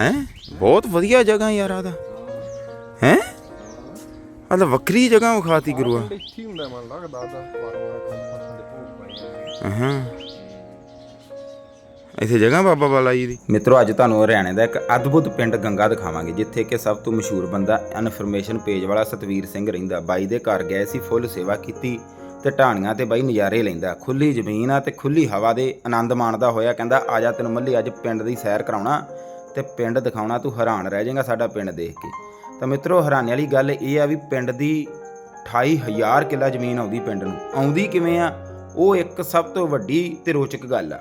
ਹੈ? ਬਹੁਤ ਵਧੀਆ ਜਗ੍ਹਾ ਯਾਰ ਆ ਦਾ ਹੈ? ਆ ਤਾਂ ਵੱਖਰੀ ਜਗ੍ਹਾ ਵਿਖਾਤੀ ਗੁਰੂਆ। ਇੱਥੇ ਹੁੰਦਾ ਮਨ ਲੱਗਦਾ ਦਾ ਵਾਰ ਵਾਰ ਕੰਮ ਦੇ। ਭੋਗ ਪਾਈ ਹਾਂ ਇੱਥੇ ਜਗ੍ਹਾ ਬਾਬਾ ਬਾਲਾ ਜੀ ਦੀ। ਮਿੱਤਰੋ ਅੱਜ ਤੁਹਾਨੂੰ ਹਰਿਆਣੇ ਦਾ ਇੱਕ ਅద్ਭੁਤ ਪਿੰਡ ਗੰਗਾ ਦਿਖਾਵਾਂਗੇ ਜਿੱਥੇ ਕਿ ਸਭ ਤੋਂ ਮਸ਼ਹੂਰ ਬੰਦਾ ਇਨਫੋਰਮੇਸ਼ਨ ਪੇਜ ਵਾਲਾ ਸਤਵੀਰ ਸਿੰਘ ਰਹਿੰਦਾ। ਬਾਈ ਦੇ ਘਰ ਗਏ ਸੀ ਫੁੱਲ ਸੇਵਾ ਕੀਤੀ ਤੇ ਢਾਣੀਆਂ ਤੇ ਬਾਈ ਨਜ਼ਾਰੇ ਲੈਂਦਾ। ਖੁੱਲੀ ਜ਼ਮੀਨ ਆ ਤੇ ਖੁੱਲੀ ਹਵਾ ਦੇ ਆਨੰਦ ਮਾਣਦਾ ਹੋਇਆ ਕਹਿੰਦਾ ਆ ਜਾ ਤੈਨੂੰ ਮੱਲੀ ਅੱਜ ਪਿੰਡ ਦੀ ਸੈਰ ਕਰਾਉਣਾ। ਤੇ ਪਿੰਡ ਦਿਖਾਉਣਾ, ਤੂੰ ਹੈਰਾਨ ਰਹਿ ਜਾਏਗਾ ਸਾਡਾ ਪਿੰਡ ਦੇਖ ਕੇ। ਤਾਂ ਮਿੱਤਰੋ, ਹੈਰਾਨੀ ਵਾਲੀ ਗੱਲ ਇਹ ਆ ਵੀ ਪਿੰਡ ਦੀ 28000 ਕਿੱਲਾ ਜ਼ਮੀਨ ਆਉਂਦੀ ਪਿੰਡ ਨੂੰ। ਆਉਂਦੀ ਕਿਵੇਂ ਆ? ਉਹ ਇੱਕ ਸਭ ਤੋਂ ਵੱਡੀ ਤੇ ਰੋਚਕ ਗੱਲ ਆ।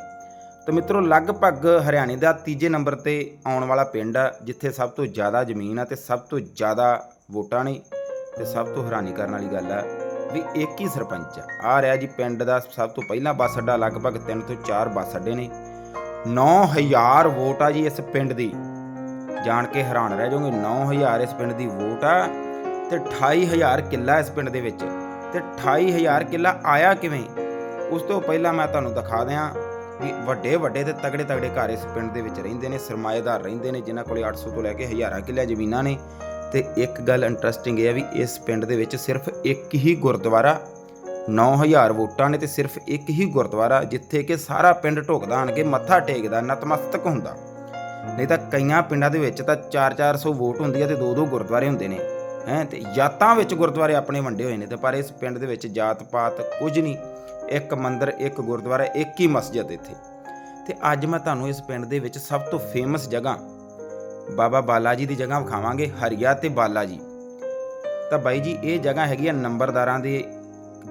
ਤਾਂ ਮਿੱਤਰੋ, ਲਗਭਗ ਹਰਿਆਣੇ ਦਾ ਤੀਜੇ ਨੰਬਰ ਤੇ ਆਉਣ ਵਾਲਾ ਪਿੰਡ ਆ, ਜਿੱਥੇ ਸਭ ਤੋਂ ਜ਼ਿਆਦਾ ਜ਼ਮੀਨ ਆ ਤੇ ਸਭ ਤੋਂ ਜ਼ਿਆਦਾ ਵੋਟਾਂ ਨੇ ਤੇ ਸਭ ਤੋਂ ਹੈਰਾਨੀ ਕਰਨ ਵਾਲੀ ਗੱਲ ਆ ਵੀ ਇੱਕ ਹੀ ਸਰਪੰਚ ਆ। ਆ ਰਿਹਾ ਜੀ ਪਿੰਡ ਦਾ ਸਭ ਤੋਂ ਪਹਿਲਾਂ ਬੱਸ ਅੱਡਾ, ਲਗਭਗ 3 ਤੋਂ 4 ਬੱਸ ਅੱਡੇ ਨੇ। 9000 ਵੋਟ ਆ ਜੀ ਇਸ ਪਿੰਡ ਦੀ। ਜਾਣ ਕੇ ਹੈਰਾਨ ਰਹਿ ਜਾਓਗੇ 9000 ਇਸ ਪਿੰਡ ਦੀ ਵੋਟ ਆ ਤੇ 28000 ਕਿੱਲਾ ਇਸ ਪਿੰਡ ਦੇ ਵਿੱਚ। ਤੇ 28000 ਕਿੱਲਾ ਆਇਆ ਕਿਵੇਂ? ਉਸ ਤੋਂ ਪਹਿਲਾਂ ਮੈਂ ਤੁਹਾਨੂੰ ਦਿਖਾ ਦਿਆਂ ਵੀ ਵੱਡੇ ਵੱਡੇ ਤੇ ਤਗੜੇ ਤਗੜੇ ਘਰ ਇਸ ਪਿੰਡ ਦੇ ਵਿੱਚ ਰਹਿੰਦੇ ਨੇ, ਸਰਮਾਏਦਾਰ ਰਹਿੰਦੇ ਨੇ, ਜਿਨ੍ਹਾਂ ਕੋਲੇ 800 ਤੋਂ ਲੈ ਕੇ ਹਜ਼ਾਰਾਂ ਕਿੱਲੇ ਜ਼ਮੀਨਾਂ ਨੇ। ਤੇ ਇੱਕ ਗੱਲ ਇੰਟਰਸਟਿੰਗ ਇਹ ਆ ਵੀ ਇਸ ਪਿੰਡ ਦੇ ਵਿੱਚ ਸਿਰਫ ਇੱਕ ਹੀ ਗੁਰਦੁਆਰਾ 9000 ਵੋਟਾਂ ਨੇ ਤੇ ਸਿਰਫ ਇੱਕ ਹੀ ਗੁਰਦੁਆਰਾ ਜਿੱਥੇ ਕਿ ਸਾਰਾ ਪਿੰਡ ਢੋਕਦਾ ਆਣ ਕੇ ਮੱਥਾ ਟੇਕਦਾ, ਨਤਮਸਤਕ ਹੁੰਦਾ। ਨਹੀਂ ਤਾਂ ਕਈਆਂ ਪਿੰਡਾਂ ਦੇ ਵਿੱਚ ਤਾਂ 4-400 ਵੋਟ ਹੁੰਦੀ ਹੈ ਤੇ ਦੋ ਦੋ ਗੁਰਦੁਆਰੇ ਹੁੰਦੇ ਨੇ। ਹੈ, ਤੇ ਜਾਤਾਂ ਵਿੱਚ ਗੁਰਦੁਆਰੇ ਆਪਣੇ ਵੰਡੇ ਹੋਏ ਨੇ ਤੇ ਪਰ ਇਸ ਪਿੰਡ ਦੇ ਵਿੱਚ ਜਾਤ ਪਾਤ ਕੁਝ ਨਹੀਂ। ਇੱਕ ਮੰਦਿਰ, ਇੱਕ ਗੁਰਦੁਆਰਾ, ਇੱਕ ਹੀ ਮਸਜਿਦ ਇੱਥੇ। ਤੇ ਅੱਜ ਮੈਂ ਤੁਹਾਨੂੰ ਇਸ ਪਿੰਡ ਦੇ ਵਿੱਚ ਸਭ ਤੋਂ ਫੇਮਸ ਜਗ੍ਹਾ, ਬਾਬਾ ਬਾਲਾ ਜੀ ਦੀ ਜਗ੍ਹਾ ਵਿਖਾਵਾਂਗੇ, ਹਰੀਆ ਤੇ ਬਾਲਾ ਜੀ ਤਾਂ ਬਾਈ ਜੀ, ਇਹ ਜਗ੍ਹਾ ਹੈਗੀ ਆ ਨੰਬਰਦਾਰਾਂ ਦੇ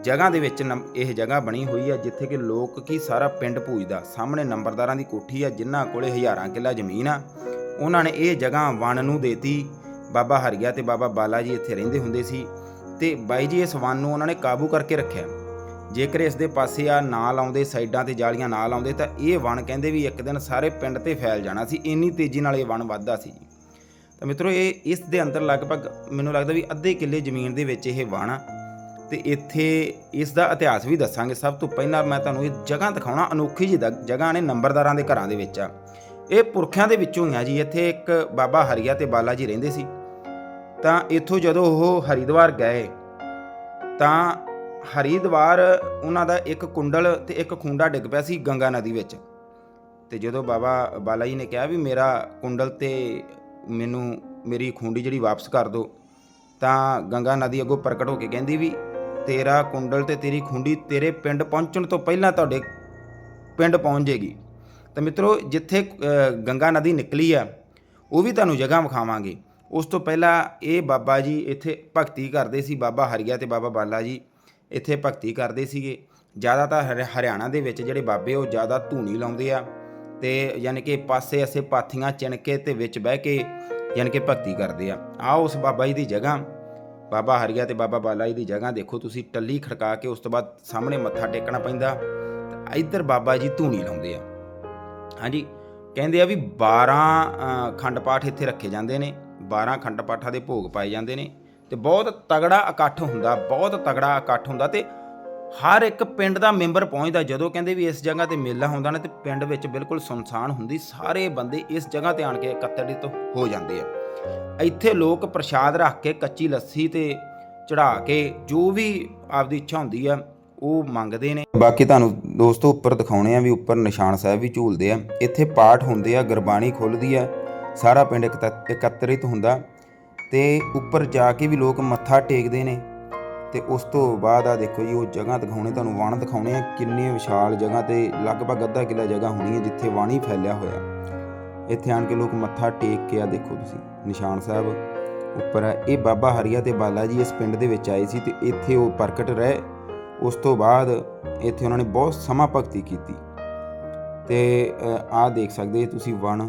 ਜਗ੍ਹਾ ਦੇ ਵਿੱਚ ਨੰਬ- ਇਹ ਜਗ੍ਹਾ ਬਣੀ ਹੋਈ ਆ ਜਿੱਥੇ ਕਿ ਲੋਕ ਕੀ ਸਾਰਾ ਪਿੰਡ ਪੂਜਦਾ ਸਾਹਮਣੇ ਨੰਬਰਦਾਰਾਂ ਦੀ ਕੋਠੀ ਆ ਜਿਨ੍ਹਾਂ ਕੋਲੇ ਹਜ਼ਾਰਾਂ ਕਿੱਲਾ ਜ਼ਮੀਨ ਆ। ਉਹਨਾਂ ਨੇ ਇਹ ਜਗ੍ਹਾ ਵਣ ਨੂੰ ਦੇਤੀ। ਬਾਬਾ ਹਰੀਆ ਤੇ ਬਾਬਾ ਬਾਲਾ ਜੀ ਇੱਥੇ ਰਹਿੰਦੇ ਹੁੰਦੇ ਸੀ ਤੇ ਬਾਈ ਜੀ ਇਸ ਵਣ ਨੂੰ ਉਹਨਾਂ ਨੇ ਕਾਬੂ ਕਰਕੇ ਰੱਖਿਆ। ਜੇਕਰ ਇਸ ਦੇ ਪਾਸੇ ਆ ਨਾਲ ਆਉਂਦੇ, ਸਾਈਡਾਂ ਤੇ ਜਾਲੀਆਂ ਨਾਲ ਆਉਂਦੇ, ਤਾਂ ਇਹ ਵਣ ਕਹਿੰਦੇ ਵੀ ਇੱਕ ਦਿਨ ਸਾਰੇ ਪਿੰਡ ਤੇ ਫੈਲ ਜਾਣਾ ਸੀ। ਇੰਨੀ ਤੇਜ਼ੀ ਨਾਲ ਇਹ ਵਣ ਵੱਧਦਾ ਸੀ। ਤਾਂ ਮਿੱਤਰੋ, ਇਹ ਇਸ ਦੇ ਅੰਦਰ ਲਗਭਗ ਮੈਨੂੰ ਲੱਗਦਾ ਵੀ ਅੱਧੇ ਕਿੱਲੇ ਜ਼ਮੀਨ ਦੇ ਵਿੱਚ ਇਹ ਵਣ ਆ ਤੇ ਇੱਥੇ ਇਸ ਦਾ ਇਤਿਹਾਸ ਵੀ ਦੱਸਾਂਗੇ। ਸਭ ਤੋਂ ਪਹਿਲਾਂ ਮੈਂ ਤੁਹਾਨੂੰ ਇਹ ਜਗ੍ਹਾ ਦਿਖਾਉਣਾ। ਅਨੋਖੀ ਜਿਹੀ ਦ- ਜਗ੍ਹਾ ਨੇ ਨੰਬਰਦਾਰਾਂ ਦੇ ਘਰਾਂ ਦੇ ਵਿੱਚ ਆ। ਇਹ ਪੁਰਖਿਆਂ ਦੇ ਵਿੱਚੋਂ ਹੀ ਆ ਜੀ। ਇੱਥੇ ਇੱਕ ਬਾਬਾ ਹਰੀਆ ਤੇ ਬਾਲਾ ਜੀ ਰਹਿੰਦੇ ਸੀ। ਤਾਂ ਇੱਥੋਂ ਜਦੋਂ ਉਹ ਹਰੀਦਵਾਰ ਗਏ, ਤਾਂ ਹਰੀਦਵਾਰ ਉਹਨਾਂ ਦਾ ਇੱਕ ਕੁੰਡਲ ਤੇ ਇੱਕ ਖੁੰਡਾ ਡਿੱਗ ਪਿਆ ਸੀ ਗੰਗਾ ਨਦੀ ਵਿੱਚ। ਤੇ ਜਦੋਂ ਬਾਬਾ ਬਾਲਾ ਜੀ ਨੇ ਕਿਹਾ ਵੀ ਮੇਰਾ ਕੁੰਡਲ ਤੇ ਮੈਨੂੰ ਮੇਰੀ ਖੁੰਡੀ ਜਿਹੜੀ ਵਾਪਸ ਕਰ ਦਿਓ, ਤਾਂ ਗੰਗਾ ਨਦੀ ਅੱਗੋਂ ਪ੍ਰਗਟ ਹੋ ਕੇ ਕਹਿੰਦੀ ਵੀ ਤੇਰਾ ਕੁੰਡਲ ਤੇ ਤੇਰੀ ਖੁੰਡੀ ਤੇਰੇ ਪਿੰਡ ਪਹੁੰਚਣ ਤੋਂ ਪਹਿਲਾਂ ਤੁਹਾਡੇ ਪਿੰਡ ਪਹੁੰਚ ਜੇਗੀ ਤਾਂ ਮਿੱਤਰੋ, ਜਿੱਥੇ ਗੰਗਾ ਨਦੀ ਨਿਕਲੀ ਆ, ਉਹ ਵੀ ਤੁਹਾਨੂੰ ਜਗ੍ਹਾ ਵਿਖਾਵਾਂਗੇ। ਉਸ ਤੋਂ ਪਹਿਲਾਂ ਇਹ ਬਾਬਾ ਜੀ ਇੱਥੇ ਭਗਤੀ ਕਰਦੇ ਸੀ, ਬਾਬਾ ਹਰੀਆ ਤੇ ਬਾਬਾ ਬਾਲਾ ਜੀ ਇੱਥੇ ਭਗਤੀ ਕਰਦੇ ਸੀਗੇ। ਜ਼ਿਆਦਾਤਰ ਹਰਿ- ਹਰਿਆਣਾ ਦੇ ਵਿੱਚ ਜਿਹੜੇ ਬਾਬੇ, ਉਹ ਜ਼ਿਆਦਾ ਧੂਣੀ ਲਾਉਂਦੇ ਆ ਤੇ ਯਾਨੀ ਕਿ ਪਾਸੇ ਅਸੇ ਪਾਥੀਆਂ ਚਿਣ ਕੇ ਤੇ ਵਿੱਚ ਬਹਿ ਕੇ ਯਾਨੀ ਕਿ ਭਗਤੀ ਕਰਦੇ ਆ। ਆ ਉਸ ਬਾਬਾ ਜੀ ਦੀ ਜਗ੍ਹਾ ਬਾਬਾ ਹਰੀਆ ਤੇ ਬਾਬਾ ਬਾਲਾ ਜੀ ਦੀ ਜਗ੍ਹਾ ਦੇਖੋ, ਤੁਸੀਂ ਟੱਲੀ ਖੜਕਾ ਕੇ ਉਸ ਤੋਂ ਬਾਅਦ ਸਾਹਮਣੇ ਮੱਥਾ ਟੇਕਣਾ ਪੈਂਦਾ। ਤੇ ਇੱਧਰ ਬਾਬਾ ਜੀ ਧੂਣੀ ਲਾਉਂਦੇ ਆ। ਹਾਂਜੀ, ਕਹਿੰਦੇ ਆ ਵੀ 12 ਖੰਡ ਪਾਠ ਇੱਥੇ ਰੱਖੇ ਜਾਂਦੇ ਨੇ। 12 ਖੰਡ ਪਾਠਾਂ ਦੇ ਭੋਗ ਪਾਏ ਜਾਂਦੇ ਨੇ। ਤੇ ਬਹੁਤ ਤਗੜਾ ਇਕੱਠ ਹੁੰਦਾ, ਬਹੁਤ ਤਗੜਾ ਇਕੱਠ ਹੁੰਦਾ ਤੇ ਹਰ ਇੱਕ ਪਿੰਡ ਦਾ ਮੈਂਬਰ ਪਹੁੰਚਦਾ। ਜਦੋਂ ਕਹਿੰਦੇ ਵੀ ਇਸ ਜਗ੍ਹਾ ਤੇ ਮੇਲਾ ਹੁੰਦਾ ਨਾ, ਤੇ ਪਿੰਡ ਵਿੱਚ ਬਿਲਕੁਲ ਸੁਨਸਾਨ ਹੁੰਦੀ, ਸਾਰੇ ਬੰਦੇ ਇਸ ਜਗ੍ਹਾ ਤੇ ਆਣ ਕੇ ਇਕੱਤਰਿਤ ਹੋ ਜਾਂਦੇ ਆ। ਇੱਥੇ ਲੋਕ ਪ੍ਰਸ਼ਾਦ ਰੱਖ ਕੇ ਕੱਚੀ ਲੱਸੀ ਤੇ ਚੜਾ ਕੇ ਜੋ ਵੀ ਆਪਦੀ ਇੱਛਾ ਹੁੰਦੀ ਆ, ਉਹ ਮੰਗਦੇ ਨੇ। ਬਾਕੀ ਤੁਹਾਨੂੰ ਦੋਸਤੋ ਉੱਪਰ ਦਿਖਾਉਣੇ ਆ ਵੀ ਉੱਪਰ ਨਿਸ਼ਾਨ ਸਾਹਿਬ ਵੀ ਝੂਲਦੇ ਆ। ਇੱਥੇ ਪਾਠ ਹੁੰਦੇ ਆ, ਗੁਰਬਾਣੀ ਖੁੱਲਦੀ ਆ, ਸਾਰਾ ਪਿੰਡ ਇਕਤ- ਇਕੱਤਰਿਤ ਹੁੰਦਾ। ਤੇ ਉੱਪਰ ਜਾ ਕੇ ਵੀ ਲੋਕ ਮੱਥਾ ਟੇਕਦੇ ਨੇ। ਤੇ ਉਸ ਤੋਂ ਬਾਅਦ ਆ ਦੇਖੋ ਜੀ, ਉਹ ਜਗ੍ਹਾ ਦਿਖਾਉਣੇ, ਤੁਹਾਨੂੰ ਵਾਣ ਦਿਖਾਉਣੇ ਆ, ਕਿੰਨੀ ਵਿਸ਼ਾਲ ਜਗ੍ਹਾ ਤੇ ਲਗਭਗ ਅੱਧਾ ਕਿਲਾ ਜਗ੍ਹਾ ਹੋਣੀ ਹੈ ਜਿੱਥੇ ਵਾਣੀ ਫੈਲਿਆ ਹੋਇਆ। ਇੱਥੇ ਆਣ ਕੇ ਲੋਕ ਮੱਥਾ ਟੇਕ ਕੇ ਆ ਦੇਖੋ ਤੁਸੀਂ, ਨਿਸ਼ਾਨ ਸਾਹਿਬ ਉੱਪਰ ਹੈ ਇਹ ਬਾਬਾ ਹਰੀਆ ਤੇ ਬਾਲਾ ਜੀ ਇਸ ਪਿੰਡ ਦੇ ਵਿੱਚ ਆਏ ਸੀ ਤੇ ਇੱਥੇ ਉਹ ਪ੍ਰਗਟ ਰਹੇ। ਉਸ ਤੋਂ ਬਾਅਦ ਇੱਥੇ ਉਹਨਾਂ ਨੇ ਬਹੁਤ ਸਮਾਂ ਭਗਤੀ ਕੀਤੀ। ਤੇ ਆਹ ਦੇਖ ਸਕਦੇ ਤੁਸੀਂ ਵਣ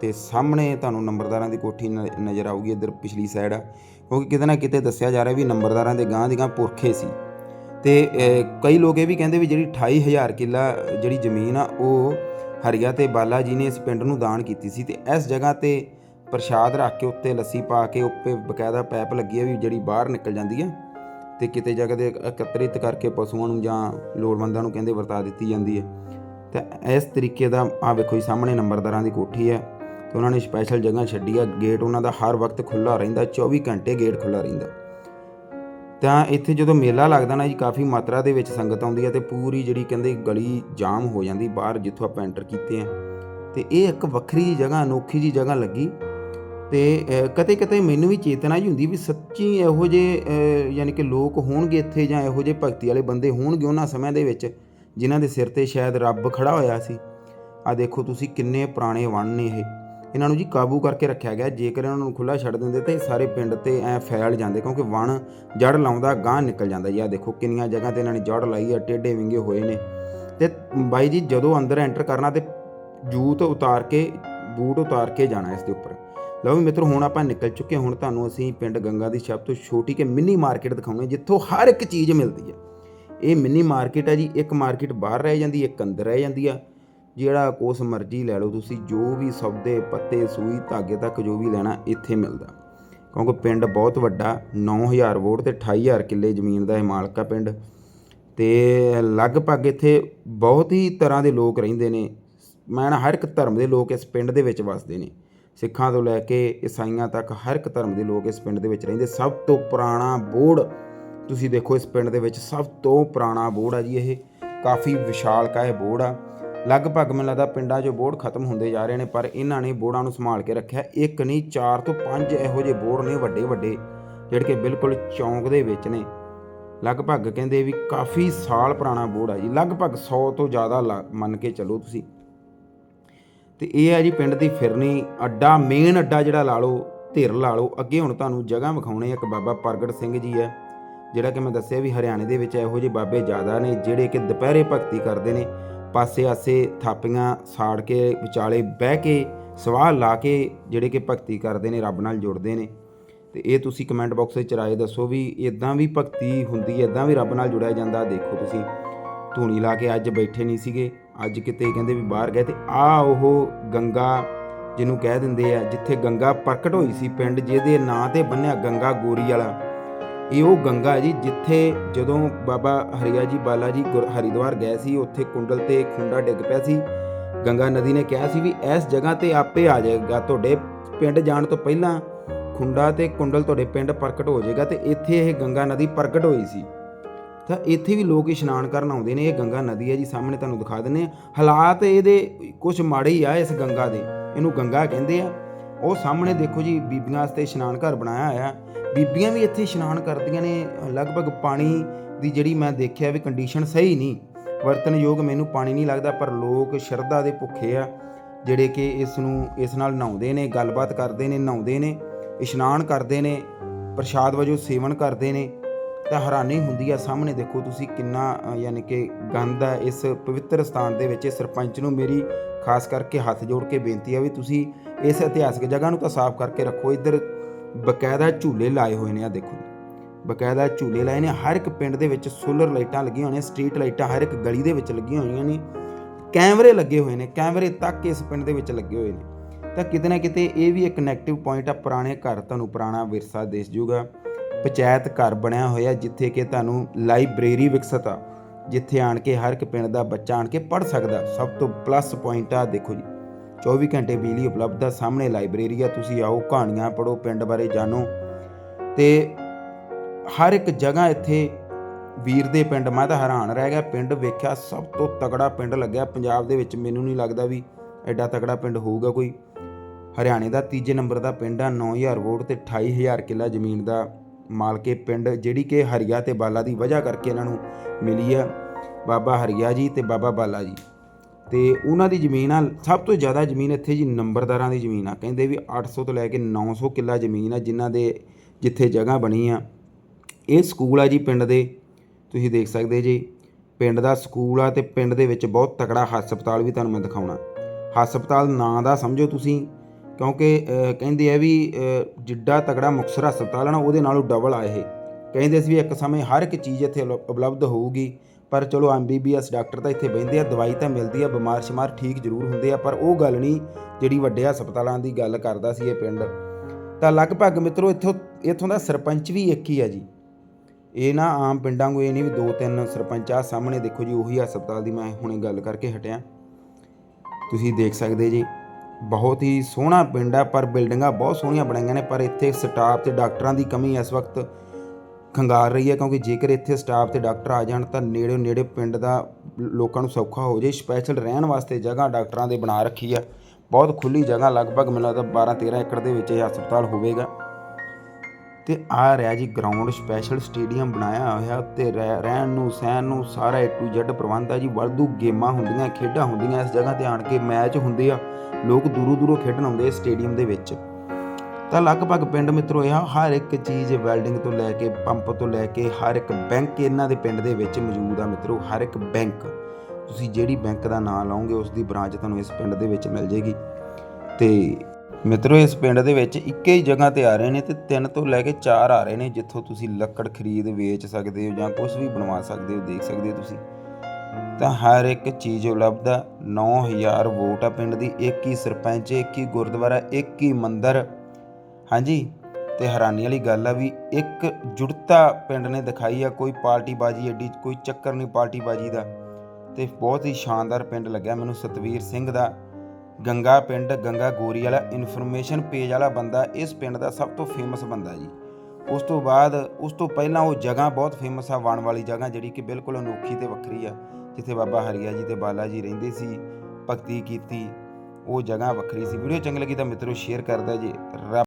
ਤੇ ਸਾਹਮਣੇ ਤੁਹਾਨੂੰ ਨੰਬਰਦਾਰਾਂ ਦੀ ਕੋਠੀ ਨ- ਨਜ਼ਰ ਆਊਗੀ ਇੱਧਰ ਪਿਛਲੀ ਸਾਈਡ ਆ। ਕਿਉਂਕਿ ਕਿਤੇ ਨਾ ਕਿਤੇ ਦੱਸਿਆ ਜਾ ਰਿਹਾ ਵੀ ਨੰਬਰਦਾਰਾਂ ਦੇ ਗਾਂ ਦੀ ਗਾਂ ਪੁਰਖੇ ਸੀ। ਤੇ ਕਈ ਲੋਕ ਇਹ ਵੀ ਕਹਿੰਦੇ ਵੀ ਜਿਹੜੀ 28000 ਕਿੱਲਾ ਜਿਹੜੀ ਜ਼ਮੀਨ ਆ, ਉਹ ਹਰੀਆ ਤੇ ਬਾਲਾ ਜੀ ਨੇ ਇਸ ਪਿੰਡ ਨੂੰ ਦਾਨ ਕੀਤੀ ਸੀ ਤੇ ਇਸ ਜਗ੍ਹਾ ਤੇ ਪ੍ਰਸ਼ਾਦ ਰੱਖ ਕੇ ਉੱਤੇ ਲੱਸੀ ਪਾ ਕੇ ਉੱਪਰ ਬਕਾਇਦਾ ਪੈਪ ਲੱਗੀ ਹੈ ਵੀ ਜਿਹੜੀ ਬਾਹਰ ਨਿਕਲ ਜਾਂਦੀ ਹੈ ਤੇ ਕਿਤੇ ਜਗ੍ਹਾ ਤੇ ਇਕੱਤਰਿਤ ਕਰਕੇ ਪਸ਼ੂਆਂ ਨੂੰ ਜਾਂ ਲੋੜਵੰਦਾਂ ਨੂੰ ਕਹਿੰਦੇ ਵਰਤਾ ਦਿੱਤੀ ਜਾਂਦੀ ਹੈ ਤੇ ਇਸ ਤਰੀਕੇ ਦਾ ਆ ਵੇਖੋ ਜੀ, ਸਾਹਮਣੇ ਨੰਬਰਦਾਰਾਂ ਦੀ ਕੋਠੀ ਹੈ ਤੇ ਉਹਨਾਂ ਨੇ ਸਪੈਸ਼ਲ ਜਗ੍ਹਾ ਛੱਡੀ ਆ। ਗੇਟ ਉਹਨਾਂ ਦਾ ਹਰ ਵਕਤ ਖੁੱਲਾ ਰਹਿੰਦਾ 24 ਘੰਟੇ ਗੇਟ ਖੁੱਲਾ ਰਹਿੰਦਾ। ਤਾਂ ਇੱਥੇ ਜਦੋਂ ਮੇਲਾ ਲੱਗਦਾ ਨਾ ਜੀ, ਕਾਫੀ ਮਾਤਰਾ ਦੇ ਵਿੱਚ ਸੰਗਤ ਆਉਂਦੀ ਹੈ ਤੇ ਪੂਰੀ ਜਿਹੜੀ ਕਹਿੰਦੇ ਗਲੀ ਜਾਮ ਹੋ ਜਾਂਦੀ ਬਾਹਰ ਜਿੱਥੋਂ ਆਪਾਂ ਐਂਟਰ ਕੀਤੇ ਆ। ਤੇ ਇਹ ਇੱਕ ਵੱਖਰੀ ਜਿਹੀ ਜਗ੍ਹਾ, ਅਨੋਖੀ ਜੀ ਜਗ੍ਹਾ ਲੱਗੀ। ਤੇ ਕਤੇ ਕਤੇ ਮੈਨੂੰ ਵੀ ਚੇਤਨਾ ਹੀ ਹੁੰਦੀ ਵੀ ਸੱਚੀ ਇਹੋ ਜੇ ਯਾਨੀ ਕਿ ਲੋਕ ਹੋਣਗੇ ਇੱਥੇ ਜਾਂ ਇਹੋ ਜੇ ਭਗਤੀ ਵਾਲੇ ਬੰਦੇ ਹੋਣਗੇ ਉਹਨਾਂ ਸਮਿਆਂ ਦੇ ਵਿੱਚ, ਜਿਨ੍ਹਾਂ ਦੇ ਸਿਰ ਤੇ ਸ਼ਾਇਦ ਰੱਬ ਖੜਾ ਹੋਇਆ ਸੀ। ਆ ਦੇਖੋ ਤੁਸੀਂ ਕਿੰਨੇ ਪੁਰਾਣੇ ਵਣ ਨੇ ਇਹ। ਇਹਨਾਂ ਨੂੰ ਜੀ ਕਾਬੂ ਕਰਕੇ ਰੱਖਿਆ ਗਿਆ। ਜੇਕਰ ਇਹਨਾਂ ਨੂੰ ਖੁੱਲਾ ਛੱਡ ਦਿੰਦੇ ਤਾਂ ਇਹ ਸਾਰੇ ਪਿੰਡ ਤੇ ਐ ਫੈਲ ਜਾਂਦੇ, ਕਿਉਂਕਿ ਵਣ ਜੜ ਲਾਉਂਦਾ ਗਾਂ ਨਿਕਲ ਜਾਂਦਾ। ਜੀ ਆ ਦੇਖੋ ਕਿੰਨੀਆਂ ਜਗ੍ਹਾ ਤੇ ਇਹਨਾਂ ਨੇ ਜੜ ਲਾਈ ਆ, ਟੇਢੇ ਵਿੰਗੇ ਹੋਏ ਨੇ। ਤੇ ਬਾਈ ਜੀ, ਜਦੋਂ ਅੰਦਰ ਐਂਟਰ ਕਰਨਾ ਤੇ ਜੂਤ ਉਤਾਰ ਕੇ, ਬੂਟ ਉਤਾਰ ਕੇ ਜਾਣਾ ਇਸ ਦੇ ਉੱਪਰ। ਲਓ ਵੀ ਮਿੱਤਰੋ, ਹੁਣ ਆਪਾਂ ਨਿਕਲ ਚੁੱਕੇ ਹਾਂ। ਹੁਣ ਤੁਹਾਨੂੰ ਅਸੀਂ ਪਿੰਡ ਗੰਗਾ ਦੀ ਸਭ ਤੋਂ ਛੋਟੀ ਕਿ ਮਿੰਨੀ ਮਾਰਕੀਟ ਦਿਖਾਉਣੇ ਜਿੱਥੋਂ ਹਰ ਇੱਕ ਚੀਜ਼ ਮਿਲਦੀ ਹੈ। ਇਹ ਮਿੰਨੀ ਮਾਰਕੀਟ ਹੈ ਜੀ, ਇੱਕ ਮਾਰਕੀਟ ਬਾਹਰ ਰਹਿ ਜਾਂਦੀ, ਇੱਕ ਅੰਦਰ ਰਹਿ ਜਾਂਦੀ ਆ। ਜਿਹੜਾ ਕੋਸ ਮਰਜ਼ੀ ਲੈ ਲਓ, ਤੁਸੀਂ ਜੋ ਵੀ ਸੌਦੇ ਪੱਤੇ, ਸੂਈ, ਧਾਗੇ ਤੱਕ ਜੋ ਵੀ ਲੈਣਾ, ਇੱਥੇ ਮਿਲਦਾ। ਕਿਉਂਕਿ ਪਿੰਡ ਬਹੁਤ ਵੱਡਾ 9000 ਵੋਟ ਤੇ 28000 ਕਿੱਲੇ ਜ਼ਮੀਨ ਦਾ ਇਹ ਮਾਲਕਾ ਪਿੰਡ। ਤੇ ਲਗਭਗ ਇੱਥੇ ਬਹੁਤ ਹੀ ਤਰ੍ਹਾਂ ਦੇ ਲੋਕ ਰਹਿੰਦੇ ਨੇ। ਮੈਂ ਨਾ ਹਰ ਇੱਕ ਧਰਮ ਦੇ ਲੋਕ ਇਸ ਪਿੰਡ ਦੇ ਵਿੱਚ ਵਸਦੇ ਨੇ। ਸਿੱਖਾਂ ਤੋਂ ਲੈ ਕੇ ਈਸਾਈਆਂ ਤੱਕ ਹਰ ਇੱਕ ਧਰਮ ਦੇ ਲੋਕ ਇਸ ਪਿੰਡ ਦੇ ਵਿੱਚ ਰਹਿੰਦੇ। ਸਭ ਤੋਂ ਪੁਰਾਣਾ ਬੋੜ ਤੁਸੀਂ ਦੇਖੋ ਇਸ ਪਿੰਡ ਦੇ ਵਿੱਚ ਸਭ ਤੋਂ ਪੁਰਾਣਾ ਬੋੜ ਆ ਜੀ ਇਹ। ਕਾਫੀ ਵਿਸ਼ਾਲਕਾ ਇਹ ਬੋੜ ਆ। ਲਗਭਗ ਮੈਨੂੰ ਲੱਗਦਾ ਪਿੰਡਾਂ 'ਚੋਂ ਬੋਰਡ ਖਤਮ ਹੁੰਦੇ ਜਾ ਰਹੇ ਨੇ, ਪਰ ਇਹਨਾਂ ਨੇ ਬੋਰਡਾਂ ਨੂੰ ਸੰਭਾਲ ਕੇ ਰੱਖਿਆ। ਇੱਕ ਨਹੀਂ, ਚਾਰ ਤੋਂ ਪੰਜ ਇਹੋ ਜਿਹੇ ਬੋੜ ਨੇ ਵੱਡੇ ਵੱਡੇ, ਜਿਹੜੇ ਕਿ ਬਿਲਕੁਲ ਚੌਂਕ ਦੇ ਵਿੱਚ ਨੇ। ਲਗਭਗ ਕਹਿੰਦੇ ਵੀ ਕਾਫੀ ਸਾਲ ਪੁਰਾਣਾ ਬੋਰਡ ਆ ਜੀ, ਲਗਭਗ 100 ਤੋਂ ਜ਼ਿਆਦਾ ਲਾ- ਮੰਨ ਕੇ ਚੱਲੋ ਤੁਸੀਂ। ਤੇ ਇਹ ਹੈ ਜੀ ਪਿੰਡ ਦੀ ਫਿਰਨੀ, ਅੱਡਾ ਮੇਨ ਅੱਡਾ ਜਿਹੜਾ ਲਾ ਲਓ, ਧਿਰ ਲਾ ਲਓ। ਅੱਗੇ ਹੁਣ ਤੁਹਾਨੂੰ ਜਗ੍ਹਾ ਵਿਖਾਉਣੇ ਇੱਕ ਬਾਬਾ ਪ੍ਰਗਟ ਸਿੰਘ ਜੀ ਹੈ, ਜਿਹੜਾ ਕਿ ਮੈਂ ਦੱਸਿਆ ਵੀ ਹਰਿਆਣੇ ਦੇ ਵਿੱਚ ਇਹੋ ਜਿਹੇ ਬਾਬੇ ਜ਼ਿਆਦਾ ਨੇ, ਜਿਹੜੇ ਕਿ ਦੁਪਹਿਰੇ ਭਗਤੀ ਕਰਦੇ ਨੇ। ਪਾਸੇ ਆਸੇ ਥਾਪੀਆਂ ਸਾੜ ਕੇ ਵਿਚਾਲੇ ਬਹਿ ਕੇ ਸਵਾਹ ਲਾ ਕੇ ਜਿਹੜੇ ਕਿ ਭਗਤੀ ਕਰਦੇ ਨੇ, ਰੱਬ ਨਾਲ ਜੁੜਦੇ ਨੇ। ਤੇ ਇਹ ਤੁਸੀਂ ਕਮੈਂਟ ਬਾਕਸ ਵਿੱਚ ਰਾਏ ਦੱਸੋ ਵੀ ਇਦਾਂ ਵੀ ਭਗਤੀ ਹੁੰਦੀ ਹੈ ਇਦਾਂ ਵੀ ਰੱਬ ਨਾਲ ਜੁੜਿਆ ਜਾਂਦਾ, ਦੇਖੋ ਤੁਸੀਂ। ਧੂਣੀ ਲਾ ਕੇ ਅੱਜ ਬੈਠੇ ਨਹੀਂ ਸੀਗੇ, ਅੱਜ ਕਿਤੇ ਕਹਿੰਦੇ ਵੀ ਬਾਹਰ ਗਏ ਤੇ ਆ ਉਹ ਗੰਗਾ ਜਿਹਨੂੰ ਕਹਿ ਦਿੰਦੇ ਆ, ਜਿੱਥੇ ਗੰਗਾ ਪ੍ਰਗਟ ਹੋਈ ਸੀ ਪਿੰਡ ਜਿਹਦੇ ਨਾਂ ਤੇ ਬੰਨਿਆ ਗੰਗਾ ਗੋਰੀ ਵਾਲਾ। ਇਹ ਉਹ ਗੰਗਾ ਹੈ ਜੀ ਜਿੱਥੇ ਜਦੋਂ ਬਾਬਾ ਹਰੀਆ ਜੀ ਬਾਲਾ ਜੀ ਗੁਰ- ਹਰਿਦੁਆਰ ਗਏ ਸੀ, ਉੱਥੇ ਕੁੰਡਲ ਤੇ ਖੁੰਡਾ ਡਿੱਗ ਪਿਆ ਸੀ। ਗੰਗਾ ਨਦੀ ਨੇ ਕਿਹਾ ਸੀ ਵੀ ਇਸ ਜਗ੍ਹਾ ਤੇ ਆਪੇ ਆ ਜਾਏਗਾ, ਤੁਹਾਡੇ ਪਿੰਡ ਜਾਣ ਤੋਂ ਪਹਿਲਾਂ ਖੁੰਡਾ ਤੇ ਕੁੰਡਲ ਤੁਹਾਡੇ ਪਿੰਡ ਪ੍ਰਗਟ ਹੋ ਜਾਏਗਾ ਤੇ ਇੱਥੇ ਇਹ ਗੰਗਾ ਨਦੀ ਪ੍ਰਗਟ ਹੋਈ ਸੀ। ਤਾਂ ਇੱਥੇ ਵੀ ਲੋਕ ਇਸ਼ਨਾਨ ਕਰਨ ਆਉਂਦੇ ਨੇ, ਇਹ ਗੰਗਾ ਨਦੀ ਹੈ ਜੀ, ਸਾਹਮਣੇ ਤੁਹਾਨੂੰ ਦਿਖਾ ਦਿੰਨੇ ਆ ਹਾਲਾਤ ਇਹਦੇ ਕੁਝ ਮਾੜੇ ਹੀ ਆ ਇਸ ਗੰਗਾ ਦੇ, ਇਹਨੂੰ ਗੰਗਾ ਕਹਿੰਦੇ ਆ। ਉਹ ਸਾਹਮਣੇ ਦੇਖੋ ਜੀ, ਬੀਬੀਆਂ ਵਾਸਤੇ ਇਸ਼ਨਾਨ ਘਰ ਬਣਾਇਆ ਹੋਇਆ ਬੀਬੀਆਂ ਵੀ ਇੱਥੇ ਇਸ਼ਨਾਨ ਕਰਦੀਆਂ ਨੇ। ਲਗਭਗ ਪਾਣੀ ਦੀ ਜਿਹੜੀ ਮੈਂ ਦੇਖਿਆ ਵੀ ਕੰਡੀਸ਼ਨ ਸਹੀ ਨਹੀਂ। ਵਰਤਨਯੋਗ ਮੈਨੂੰ ਪਾਣੀ ਨਹੀਂ ਲੱਗਦਾ, ਪਰ ਲੋਕ ਸ਼ਰਧਾ ਦੇ ਭੁੱਖੇ ਆ, ਜਿਹੜੇ ਕਿ ਇਸ ਨੂੰ, ਇਸ ਨਾਲ ਨਹਾਉਂਦੇ ਨੇ, ਗੱਲਬਾਤ ਕਰਦੇ ਨੇ, ਨਹਾਉਂਦੇ ਨੇ, ਇਸ਼ਨਾਨ ਕਰਦੇ ਨੇ, ਪ੍ਰਸ਼ਾਦ ਵਜੋਂ ਸੇਵਨ ਕਰਦੇ ਨੇ। ਤਾਂ ਹੈਰਾਨੀ ਹੁੰਦੀ ਆ, ਸਾਹਮਣੇ ਦੇਖੋ ਤੁਸੀਂ ਕਿੰਨਾ ਯਾਨੀ ਕਿ ਗੰਦ ਹੈ ਇਸ ਪਵਿੱਤਰ ਸਥਾਨ ਦੇ ਵਿੱਚ। ਸਰਪੰਚ ਨੂੰ ਮੇਰੀ ਖਾਸ ਕਰਕੇ ਹੱਥ ਜੋੜ ਕੇ ਬੇਨਤੀ ਆ ਵੀ ਤੁਸੀਂ ਇਸ ਇਤਿਹਾਸਕ ਜਗ੍ਹਾ ਨੂੰ ਤਾਂ ਸਾਫ਼ ਕਰਕੇ ਰੱਖੋ। ਇੱਧਰ ਬਕਾਇਦਾ ਝੂਲੇ ਲਾਏ ਹੋਏ ਨੇ ਆ ਦੇਖੋ ਬਕਾਇਦਾ ਝੂਲੇ ਲਾਏ ਨੇ। ਹਰ ਇੱਕ ਪਿੰਡ ਦੇ ਵਿੱਚ ਸੋਲਰ ਲਾਈਟਾਂ ਲੱਗੀਆਂ ਹੋਈਆਂ ਸਟਰੀਟ ਲਾਈਟਾਂ ਹਰ ਇੱਕ ਗਲੀ ਦੇ ਵਿੱਚ ਲੱਗੀਆਂ ਹੋਈਆਂ ਨੇ। ਕੈਮਰੇ ਲੱਗੇ ਹੋਏ ਨੇ, ਕੈਮਰੇ ਤੱਕ ਇਸ ਪਿੰਡ ਦੇ ਵਿੱਚ ਲੱਗੇ ਹੋਏ ਨੇ। ਤਾਂ ਕਿਤੇ ਨਾ ਕਿਤੇ ਇਹ ਵੀ ਇੱਕ ਨੈਗੇਟਿਵ ਪੁਆਇੰਟ ਆ, ਪੁਰਾਣੇ ਘਰ ਤੁਹਾਨੂੰ, ਪੁਰਾਣਾ ਵਿਰਸਾ ਦੇਸ ਜੂਗਾ। ਪੰਚਾਇਤ ਘਰ ਬਣਿਆ ਹੋਇਆ, ਜਿੱਥੇ ਕਿ ਤੁਹਾਨੂੰ ਲਾਇਬ੍ਰੇਰੀ ਵਿਕਸਤ ਆ, ਜਿੱਥੇ ਆਣ ਕੇ ਹਰ ਇੱਕ ਪਿੰਡ ਦਾ ਬੱਚਾ ਆਣ ਕੇ ਪੜ੍ਹ ਸਕਦਾ। ਸਭ ਤੋਂ ਪਲੱਸ ਪੁਆਇੰਟ ਆ ਦੇਖੋ ਜੀ। 24 ਘੰਟੇ ਬਿਜਲੀ ਉਪਲਬਧ ਆ ਸਾਹਮਣੇ ਲਾਇਬ੍ਰੇਰੀ ਆ ਤੁਸੀਂ ਆਓ, ਕਹਾਣੀਆਂ ਪੜ੍ਹੋ, ਪਿੰਡ ਬਾਰੇ ਜਾਣੋ। ਤੇ ਹਰ ਇੱਕ ਜਗ੍ਹਾ ਇੱਥੇ ਵੀਰ ਦੇ ਪਿੰਡ, ਮੈਂ ਤਾਂ ਹੈਰਾਨ ਰਹਿ ਗਿਆ। ਪਿੰਡ ਵੇਖਿਆ, ਸਭ ਤੋਂ ਤਗੜਾ ਪਿੰਡ ਲੱਗਿਆ। ਪੰਜਾਬ ਦੇ ਵਿੱਚ ਮੈਨੂੰ ਨਹੀਂ ਲੱਗਦਾ ਵੀ ਐਡਾ ਤਗੜਾ ਪਿੰਡ ਹੋਊਗਾ ਕੋਈ। ਹਰਿਆਣੇ ਦਾ ਤੀਜੇ ਨੰਬਰ ਦਾ ਪਿੰਡ ਆ 9000 ਵੋਟ ਤੇ 28000 ਕਿੱਲਾ ਜ਼ਮੀਨ ਦਾ ਮਾਲਕੇ ਪਿੰਡ, ਜਿਹੜੀ ਕਿ ਹਰੀਆ ਤੇ ਬਾਲਾ ਦੀ ਵਜ੍ਹਾ ਕਰਕੇ ਇਹਨਾਂ ਨੂੰ ਮਿਲੀ ਆ ਬਾਬਾ ਹਰੀਆ ਜੀ ਤੇ ਬਾਬਾ ਬਾਲਾ ਜੀ। ਤੇ ਉਹਨਾਂ ਦੀ ਜ਼ਮੀਨ ਆ, ਸਭ ਤੋਂ ਜ਼ਿਆਦਾ ਜ਼ਮੀਨ ਇੱਥੇ ਜੀ ਨੰਬਰਦਾਰਾਂ ਦੀ ਜ਼ਮੀਨ ਆ। ਕਹਿੰਦੇ ਵੀ 800 ਤੋਂ ਲੈ ਕੇ 900 ਕਿੱਲਾ ਜ਼ਮੀਨ ਆ ਜਿਨ੍ਹਾਂ ਦੇ ਜਿੱਥੇ ਜਗ੍ਹਾ ਬਣੀ ਆ। ਇਹ ਸਕੂਲ ਆ ਜੀ ਪਿੰਡ ਦੇ, ਤੁਸੀਂ ਦੇਖ ਸਕਦੇ ਜੀ। ਪਿੰਡ ਦਾ ਸਕੂਲ ਆ ਤੇ ਪਿੰਡ ਦੇ ਵਿੱਚ ਬਹੁਤ ਤਕੜਾ ਹਸਪਤਾਲ ਵੀ ਤੁਹਾਨੂੰ ਮੈਂ ਦਿਖਾਉਣਾ। ਹਸਪਤਾਲ ਨਾਂ ਦਾ ਸਮਝੋ ਤੁਸੀਂ, ਕਿਉਂਕਿ ਕਹਿੰਦੇ ਆ ਵੀ ਜਿੱਡਾ ਤਕੜਾ ਮੁਕਤਸਰ ਹਸਪਤਾਲ ਆ ਨਾ, ਉਹਦੇ ਨਾਲੋਂ ਡਬਲ ਆ ਇਹ। ਕਹਿੰਦੇ ਸੀ ਵੀ ਇੱਕ ਸਮੇਂ ਹਰ ਇੱਕ ਚੀਜ਼ ਇੱਥੇ ਉਲ- ਉਪਲਬਧ ਹੋਊਗੀ। ਪਰ ਚਲੋ ਐਮਬੀਬੀਐਸ ਡਾਕਟਰ ਤਾਂ ਇੱਥੇ ਬਹਿੰਦੇ ਆ, ਦਵਾਈ ਤਾਂ ਮਿਲਦੀ ਆ, ਬਿਮਾਰ ਸ਼ਮਾਰ ਠੀਕ ਜ਼ਰੂਰ ਹੁੰਦੇ ਆ, ਪਰ ਉਹ ਗੱਲ ਨਹੀਂ ਜਿਹੜੀ ਵੱਡੇ ਹਸਪਤਾਲਾਂ ਦੀ ਗੱਲ ਕਰਦਾ ਸੀ ਇਹ ਪਿੰਡ। ਤਾਂ ਲਗਭਗ ਮਿੱਤਰੋ ਇੱਥੋਂ ਇੱਥੋਂ ਦਾ ਸਰਪੰਚ ਵੀ ਇੱਕ ਹੀ ਆ ਜੀ। ਇਹ ਨਾ ਆਮ ਪਿੰਡਾਂ ਨੂੰ ਇਹ ਨਹੀਂ ਵੀ ਦੋ ਤਿੰਨ ਸਰਪੰਚ ਆ ਸਾਹਮਣੇ ਦੇਖੋ ਜੀ, ਉਹੀ ਹਸਪਤਾਲ ਦੀ ਮੈਂ ਹੁਣੇ ਗੱਲ ਕਰਕੇ ਹਟਿਆ। ਤੁਸੀਂ ਦੇਖ ਸਕਦੇ ਜੀ, ਬਹੁਤ ਹੀ ਸੋਹਣਾ ਪਿੰਡ ਆ, ਪਰ ਬਿਲਡਿੰਗਾਂ ਬਹੁਤ ਸੋਹਣੀਆਂ ਬਣਾਈਆਂ ਨੇ, ਪਰ ਇੱਥੇ ਸਟਾਫ ਤੇ ਡਾਕਟਰਾਂ ਦੀ ਕਮੀ ਇਸ ਵਕਤ। ਖੰਗਾਰ ਰਹੀ ਹੈ ਕਿਉਂਕਿ ਜੇਕਰ ਇੱਥੇ ਸਟਾਫ ਤੇ ਡਾਕਟਰ ਆ ਜਾਣ ਤਾਂ ਨੇੜੇ ਨੇੜੇ ਪਿੰਡ ਦਾ ਲੋਕਾਂ ਨੂੰ ਸੌਖਾ ਹੋ ਜੇ। ਸਪੈਸ਼ਲ ਰਹਿਣ ਵਾਸਤੇ ਜਗ੍ਹਾ ਡਾਕਟਰਾਂ ਦੇ ਬਣਾ ਰੱਖੀ ਆ। ਬਹੁਤ ਖੁੱਲੀ ਜਗ੍ਹਾ, ਲਗਭਗ ਮੈਨੂੰ ਲੱਗਦਾ 12 13 ਏਕੜ ਦੇ ਵਿੱਚ ਇਹ ਹਸਪਤਾਲ ਹੋਵੇਗਾ। ਤੇ ਆ ਰਿਹਾ ਜੀ ਗਰਾਊਂਡ ਸਪੈਸ਼ਲ ਸਟੇਡੀਅਮ ਬਣਾਇਆ ਹੋਇਆ। ਤੇ ਰਹਿ- ਰਹਿਣ ਨੂੰ, ਸਹਿਣ ਨੂੰ ਸਾਰਾ A ਟੂ Z ਪ੍ਰਬੰਧ ਆ ਜੀ। ਵਰਦੂ ਗੇਮਾਂ ਹੁੰਦੀਆਂ, ਖੇਡਾਂ ਹੁੰਦੀਆਂ। ਇਸ ਜਗ੍ਹਾ ਤੇ ਆਣ ਕੇ ਮੈਚ ਹੁੰਦੇ ਆ। ਲੋਕ ਦੂਰੋਂ ਦੂਰੋਂ ਖੇਡਣ ਆਉਂਦੇ ਇਸ ਸਟੇਡੀਅਮ ਦੇ ਵਿੱਚ। ਤਾਂ ਲਗਭਗ ਪਿੰਡ ਮਿੱਤਰੋ, ਇਹ ਹਰ ਇੱਕ ਚੀਜ਼ ਵੈਲਡਿੰਗ ਤੋਂ ਲੈ ਕੇ, ਪੰਪ ਤੋਂ ਲੈ ਕੇ, ਹਰ ਇੱਕ ਬੈਂਕ ਇਹਨਾਂ ਦੇ ਪਿੰਡ ਦੇ ਵਿੱਚ ਮੌਜੂਦ ਆ ਮਿੱਤਰੋ, ਹਰ ਇੱਕ ਬੈਂਕ। ਤੁਸੀਂ ਜਿਹੜੀ ਬੈਂਕ ਦਾ ਨਾਮ ਲਾਓਗੇ ਉਸ ਦੀ ਬ੍ਰਾਂਚ ਤੁਹਾਨੂੰ ਇਸ ਪਿੰਡ ਦੇ ਵਿੱਚ ਮਿਲ ਜੇਗੀ। ਤੇ ਮਿੱਤਰੋ, ਇਸ ਪਿੰਡ ਦੇ ਵਿੱਚ ਇੱਕੇ ਹੀ ਜਗ੍ਹਾ ਤੇ ਆ ਰਹੇ ਨੇ ਤੇ ਤਿੰਨ ਤੋਂ ਲੈ ਕੇ ਚਾਰ ਆ ਰਹੇ ਨੇ, ਜਿੱਥੋਂ ਤੁਸੀਂ ਲੱਕੜ ਖਰੀਦ ਵੇਚ ਸਕਦੇ ਹੋ ਜਾਂ ਕੁਝ ਵੀ ਬਣਵਾ ਸਕਦੇ ਹੋ, ਦੇਖ ਸਕਦੇ ਹੋ ਤੁਸੀਂ। ਤਾਂ ਹਰ ਇੱਕ ਚੀਜ਼ ਉਪਲਬਧ ਆ। 9000 ਵੋਟ ਆ ਪਿੰਡ ਦੀ, ਇੱਕ ਹੀ ਸਰਪੰਚ, ਇੱਕ ਹੀ ਗੁਰਦੁਆਰਾ, ਇੱਕ ਹੀ ਮੰਦਿਰ। ਹਾਂਜੀ, ਤੇ ਹੈਰਾਨੀ ਵਾਲੀ ਗੱਲ ਆ ਵੀ ਇੱਕ ਜੁੜਤਾ ਪਿੰਡ ਨੇ ਦਿਖਾਈ ਆ, ਕੋਈ ਪਾਰਟੀਬਾਜ਼ੀ ਐਡੀ, ਕੋਈ ਚੱਕਰ ਨਹੀਂ ਪਾਰਟੀਬਾਜ਼ੀ ਦਾ। ਤੇ ਬਹੁਤ ਹੀ ਸ਼ਾਨਦਾਰ ਪਿੰਡ ਲੱਗਿਆ ਮੈਨੂੰ ਸਤਵੀਰ ਸਿੰਘ ਦਾ। ਗੰਗਾ ਪਿੰਡ, ਗੰਗਾ ਗੋਰੀ ਵਾਲਾ ਇਨਫੋਰਮੇਸ਼ਨ ਪੇਜ ਵਾਲਾ ਬੰਦਾ, ਇਸ ਪਿੰਡ ਦਾ ਸਭ ਤੋਂ ਫੇਮਸ ਬੰਦਾ ਜੀ। ਉਸ ਤੋਂ ਬਾਅਦ, ਉਸ ਤੋਂ ਪਹਿਲਾਂ ਉਹ ਜਗ੍ਹਾ ਬਹੁਤ ਫੇਮਸ ਆ, ਵਣ ਵਾਲੀ ਜਗ੍ਹਾ, ਜਿਹੜੀ ਕਿ ਬਿਲਕੁਲ ਅਨੋਖੀ ਤੇ ਵੱਖਰੀ ਆ, ਜਿੱਥੇ ਬਾਬਾ ਹਰੀਆ ਜੀ ਤੇ ਬਾਲਾ ਜੀ ਰਹਿੰਦੇ ਸੀ, ਭਗਤੀ ਕੀਤੀ, ਉਹ ਜਗ੍ਹਾ ਵੱਖਰੀ ਸੀ। ਵੀਡੀਓ ਚੰਗੀ ਲੱਗੀ ਤਾਂ ਮਿੱਤਰੋ ਸ਼ੇਅਰ ਕਰਦਾ ਜੀ, ਰੱਬ